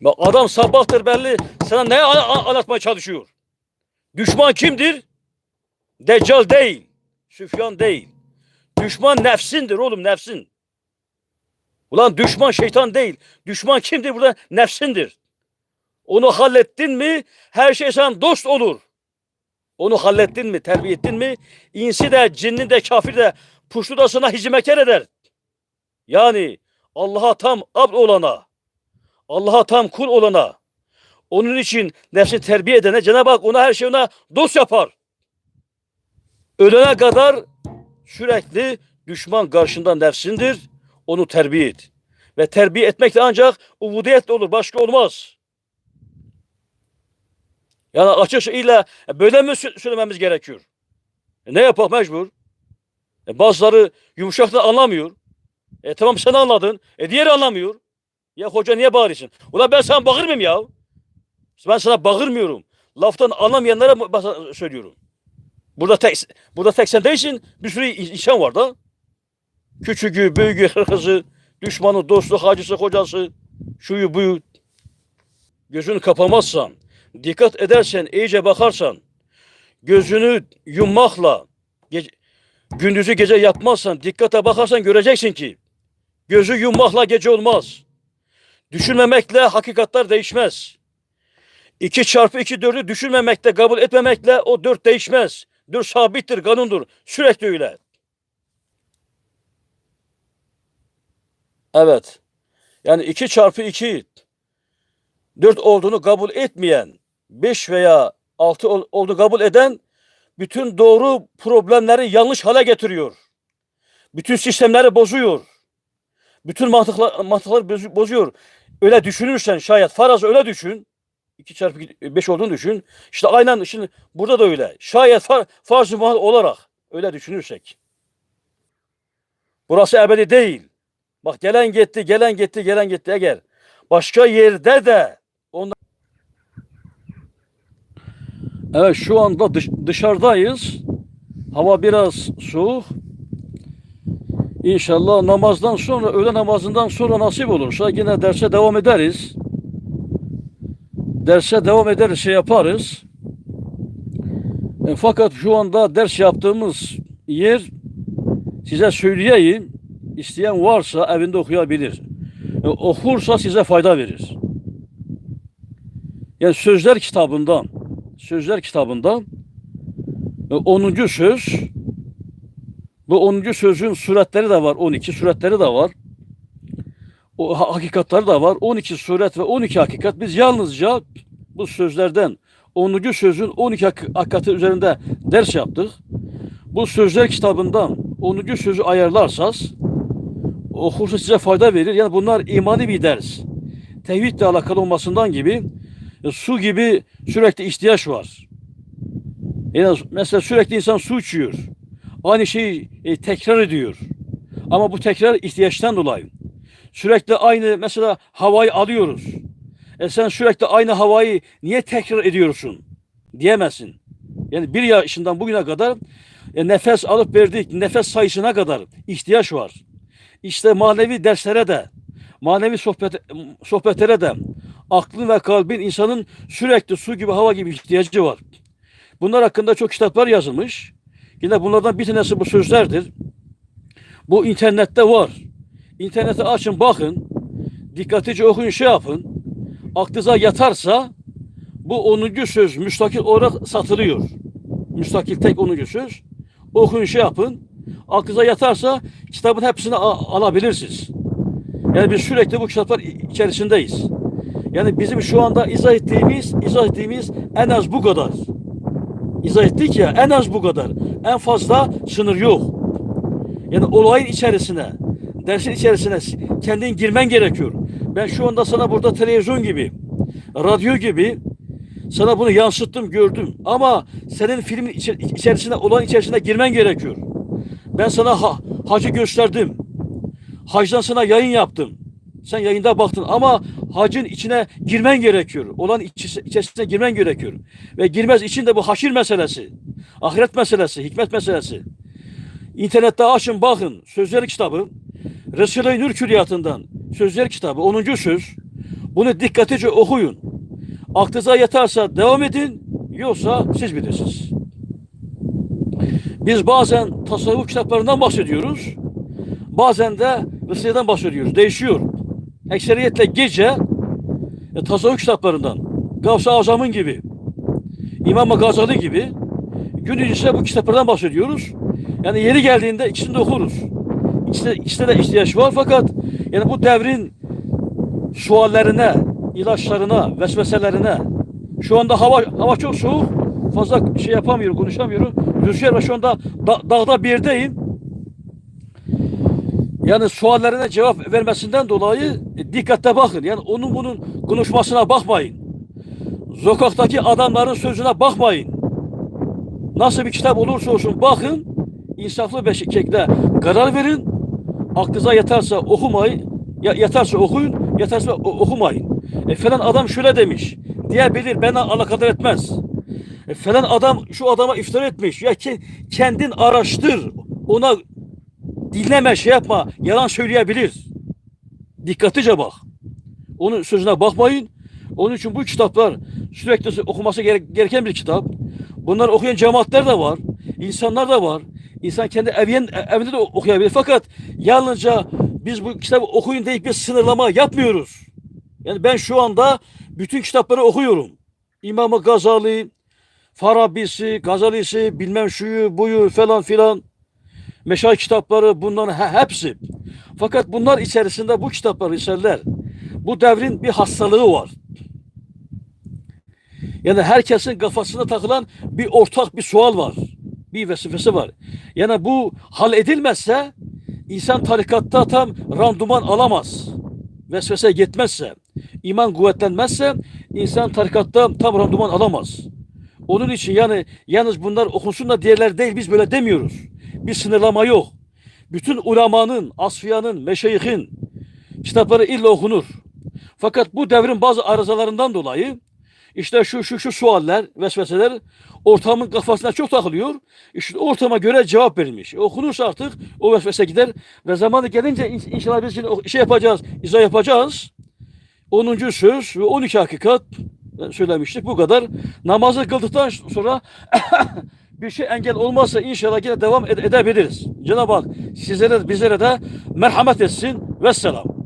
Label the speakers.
Speaker 1: Bak adam sabahtır belli sana ne anlatmaya çalışıyor? Düşman kimdir? Deccal değil. Süfyan değil. Düşman nefsindir oğlum nefsin. Ulan düşman şeytan değil. Düşman kimdir burada? Nefsindir. Onu hallettin mi her şey sana dost olur. Onu hallettin mi, terbiye ettin mi insi de, cinni de, kafir de, puştu da sana hizmetkar eder. Yani Allah'a tam abd olana, Allah'a tam kul olana, onun için nefsini terbiye edene Cenab-ı Hak ona her şey ona dost yapar. Ölene kadar sürekli düşman karşında nefsindir. Onu terbiye et. Ve terbiye etmek de ancak ubudiyetle olur. Başka olmaz. Yani açıkça illa böyle mi sö- söylememiz gerekiyor? E ne yapak mecbur? E bazıları yumuşaktan anlamıyor. E tamam sen anladın. E diğeri anlamıyor. Ya hoca niye bağırıyorsun? Ulan ben sana bağır mıyım ya? Ben sana bağırmıyorum. Laftan anlamayanlara ben söylüyorum. Burada tek, burada tek sen değilsin. Bir sürü in- insan var da. Küçüğü, büyüğü, hırkızı, düşmanı, dostu, hacısı, hocası, şuyu, buyu. Gözünü kapamazsan, dikkat edersen, iyice bakarsan, gözünü yummakla, gece, gündüzü gece yapmazsan, dikkate bakarsan göreceksin ki, gözü yummakla gece olmaz. Düşünmemekle hakikatler değişmez. 2 çarpı 2 dördü düşünmemekle, kabul etmemekle o dört değişmez. Dört sabittir, kanundur. Sürekli öyle. Evet. Yani 2 çarpı 2 4 olduğunu kabul etmeyen, 5 veya 6 olduğu kabul eden bütün doğru problemleri yanlış hale getiriyor. Bütün sistemleri bozuyor. Bütün mantıkla, mantıkları bozu- bozuyor. Öyle düşünürsen şayet faraz öyle düşün. 2 çarpı 5 olduğunu düşün. İşte aynen şimdi burada da öyle. Şayet far, farz-ı muhal olarak öyle düşünürsek. Burası ebedi değil. Bak gelen gitti, gelen gitti, gelen gitti. Eğer başka yerde de ondan... Evet şu anda dış- dışarıdayız. Hava biraz soğuk. İnşallah namazdan sonra, öğle namazından sonra nasip olursa yine derse devam ederiz. Derse devam ederiz, şey yaparız. E, fakat şu anda ders yaptığımız yer size söyleyeyim. İsteyen varsa evinde okuyabilir. E, okursa size fayda verir. Yani sözler kitabından sözler kitabından e, 10. söz bu 10. sözün suretleri de var. 12 suretleri de var. O ha- hakikatları da var. 12 suret ve 12 hakikat. Biz yalnızca bu sözlerden 10. sözün 12 hak- hakikati üzerinde ders yaptık. Bu sözler kitabından 10. sözü ayarlarsanız okursa size fayda verir. Yani bunlar imani bir ders. Tevhidle alakalı olmasından gibi e, su gibi sürekli ihtiyaç var. Yani mesela sürekli insan su içiyor. Aynı şeyi e, tekrar ediyor. Ama bu tekrar ihtiyaçtan dolayı. Sürekli aynı mesela havayı alıyoruz. E sen sürekli aynı havayı niye tekrar ediyorsun? Diyemezsin. Yani bir yaşından bugüne kadar e, nefes alıp verdik, nefes sayısına kadar ihtiyaç var. İşte manevi derslere de, manevi sohbet, sohbetlere de aklın ve kalbin insanın sürekli su gibi hava gibi ihtiyacı var. Bunlar hakkında çok kitaplar yazılmış. Yine bunlardan bir tanesi bu sözlerdir. Bu internette var. İnternete açın bakın. Dikkatlice okuyun şey yapın. Aklınıza yatarsa bu 10. söz müstakil olarak satılıyor. Müstakil tek 10. söz. Okuyun şey yapın. Aklınıza yatarsa kitabın hepsini alabilirsiniz. Yani biz sürekli bu kitaplar içerisindeyiz. Yani bizim şu anda izah ettiğimiz, izah ettiğimiz en az bu kadar. İzah ettik ya en az bu kadar. En fazla sınır yok. Yani olayın içerisine, dersin içerisine kendin girmen gerekiyor. Ben şu anda sana burada televizyon gibi, radyo gibi sana bunu yansıttım, gördüm. Ama senin filmin içerisine, olan içerisine girmen gerekiyor. Ben sana ha, hacı gösterdim. Hacdan sana yayın yaptım. Sen yayında baktın ama hacın içine girmen gerekiyor. Olan içerisine girmen gerekiyor. Ve girmez için de bu haşir meselesi. Ahiret meselesi, hikmet meselesi. İnternette açın bakın. Sözler kitabı. Resulü Nur Külliyatı'ndan Sözler kitabı 10. söz. Bunu dikkatlice okuyun. Aklınıza yatarsa devam edin, yoksa siz bilirsiniz. Biz bazen tasavvuf kitaplarından bahsediyoruz. Bazen de Risale'den bahsediyoruz. Değişiyor. Ekseriyetle gece e, tasavvuf kitaplarından Gavs-ı Azam'ın gibi İmam Gazali gibi gündüz ise bu kitaplardan bahsediyoruz. Yani yeri geldiğinde ikisini de okuruz. İkisine, ikisine de ihtiyaç var fakat yani bu devrin suallerine, ilaçlarına, vesveselerine şu anda hava hava çok soğuk. Fazla şey yapamıyorum, konuşamıyorum. Rüzgar var şu anda da- dağda bir yerdeyim. Yani suallerine cevap vermesinden dolayı e, dikkatle bakın. Yani onun bunun konuşmasına bakmayın. Sokaktaki adamların sözüne bakmayın. Nasıl bir kitap olursa olsun bakın. insaflı bir şekilde karar verin. Aklınıza yatarsa okumayın. Ya, yatarsa okuyun, yatarsa okumayın. E, falan adam şöyle demiş. Diyebilir, bana alakadar etmez. E, falan adam şu adama iftira etmiş. Ya ki kendin araştır. Ona dinleme, şey yapma. Yalan söyleyebilir. Dikkatlice bak. Onun sözüne bakmayın. Onun için bu kitaplar sürekli okuması gere- gereken bir kitap. Bunlar okuyan cemaatler de var. insanlar da var. İnsan kendi evin, evinde de okuyabilir. Fakat yalnızca biz bu kitabı okuyun deyip bir sınırlama yapmıyoruz. Yani ben şu anda bütün kitapları okuyorum. İmam-ı Gazali, Farabisi, Gazalisi, bilmem şuyu, buyu falan filan. Meşal kitapları bunların he- hepsi. Fakat bunlar içerisinde bu kitaplar, risaleler, bu devrin bir hastalığı var. Yani herkesin kafasına takılan bir ortak bir sual var. Bir vesifesi var. Yani bu hal edilmezse insan tarikatta tam randuman alamaz. Vesvese gitmezse, iman kuvvetlenmezse insan tarikatta tam randuman alamaz. Onun için yani yalnız bunlar okunsun da diğerler değil biz böyle demiyoruz. Bir sınırlama yok. Bütün ulemanın, asfiyanın, meşayihin kitapları illa okunur. Fakat bu devrin bazı arızalarından dolayı işte şu şu şu sualler, vesveseler ortamın kafasına çok takılıyor. İşte ortama göre cevap verilmiş. E, okunursa artık o vesvese gider ve zamanı gelince in- inşallah biz şimdi şey yapacağız, izah yapacağız. 10. söz ve 12 hakikat söylemiştik. Bu kadar. Namazı kıldıktan sonra bir şey engel olmazsa inşallah yine devam ede- edebiliriz. Cenab-ı Hak sizlere bizlere de merhamet etsin. Vesselam.